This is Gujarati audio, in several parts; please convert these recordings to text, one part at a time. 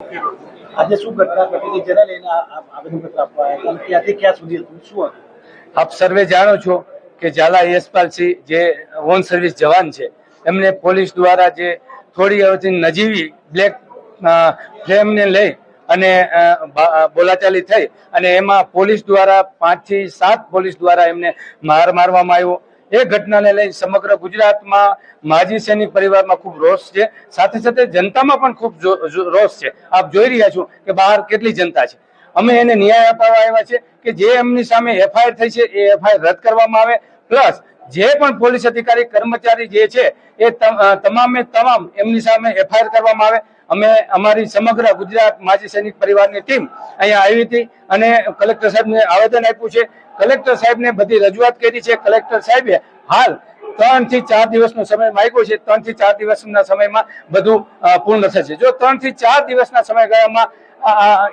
આજે શું ઘટના ઘટી જેને લઈને આવેદનપત્ર આપવા ત્યાંથી ક્યાં સુધી હતું? શું હતું? આપ સર્વે જાણો છો કે ઝાલા યશપાલસિંહ જે ઓન સર્વિસ જવાન છે, એમને પોલીસ દ્વારા જે થોડી અવધિ નજીવી બ્લેક ફ્લેમને લઈ અને બોલાચાલી થઈ અને એમાં પોલીસ દ્વારા પાંચથી સાત પોલીસ દ્વારા એમને માર મારવામાં આવ્યો. એ ઘટનાને લઈ સમગ્ર ગુજરાતમાં માજી સૈનિક પરિવારમાં ખૂબ રોષ છે. સાથે સાથે જનતામાં પણ ખૂબ રોષ છે. આપ જોઈ રહ્યા છો કે બહાર કેટલી જનતા છે. અમે એને ન્યાય અપાવવા આવ્યા છે કે જે એમની સામે એફઆઈઆર થઈ છે એ એફઆઈઆર રદ કરવામાં આવે. પ્લસ જે પણ પોલીસ અધિકારી, કર્મચારી જે છે, એ તમ- તમામે તમામ એમની સામે એફઆઈઆર કરવામાં આવે. અમે અમારી સમગ્ર ગુજરાત માજી સૈનિક પરિવારની ટીમ અહીંયા આવી હતી અને કલેક્ટર સાહેબને આવેદન આપ્યું છે. કલેક્ટર સાહેબને બધી રજૂઆત કરી છે. કલેક્ટર સાહેબે હાલ ત્રણથી ચાર દિવસનો સમય માંગ્યો છે. ત્રણથી ચાર દિવસના સમયમાં બધું પૂર્ણ થશે. જો ત્રણથી ચાર દિવસના સમયગાળામાં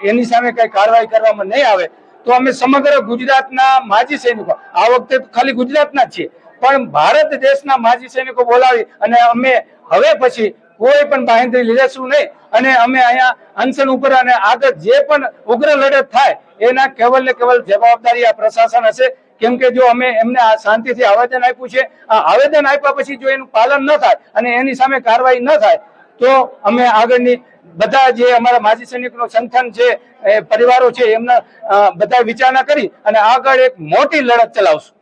એની સામે કઈ કાર્યવાહી કરવામાં નહીં આવે તો અમે સમગ્ર ગુજરાતના માજી સૈનિકો, આ વખતે ખાલી ગુજરાતના જ છીએ. પણ ભારત દેશના માજી સૈનિકો બોલાવી અને અમે હવે પછી કોઈ પણ બાહેંધરી લીધેશું નહીં. અને અમે અહીંયા અનશન ઉપર અને આગળ જે પણ ઉગ્ર લડત થાય, એના કેવલ ને કેવલ જવાબદારી આ પ્રશાસન હશે. કેમ કે જો અમે એમને આ શાંતિથી આવેદન આપ્યું છે, આ આવેદન આપ્યા પછી જો એનું પાલન ન થાય અને એની સામે કાર્યવાહી ન થાય, તો અમે આગળની બધા જે અમારા માજી સૈનિકનો સંગઠન છે, એ પરિવારો છે, એમના બધા વિચારણા કરી અને આગળ એક મોટી લડત ચલાવશું.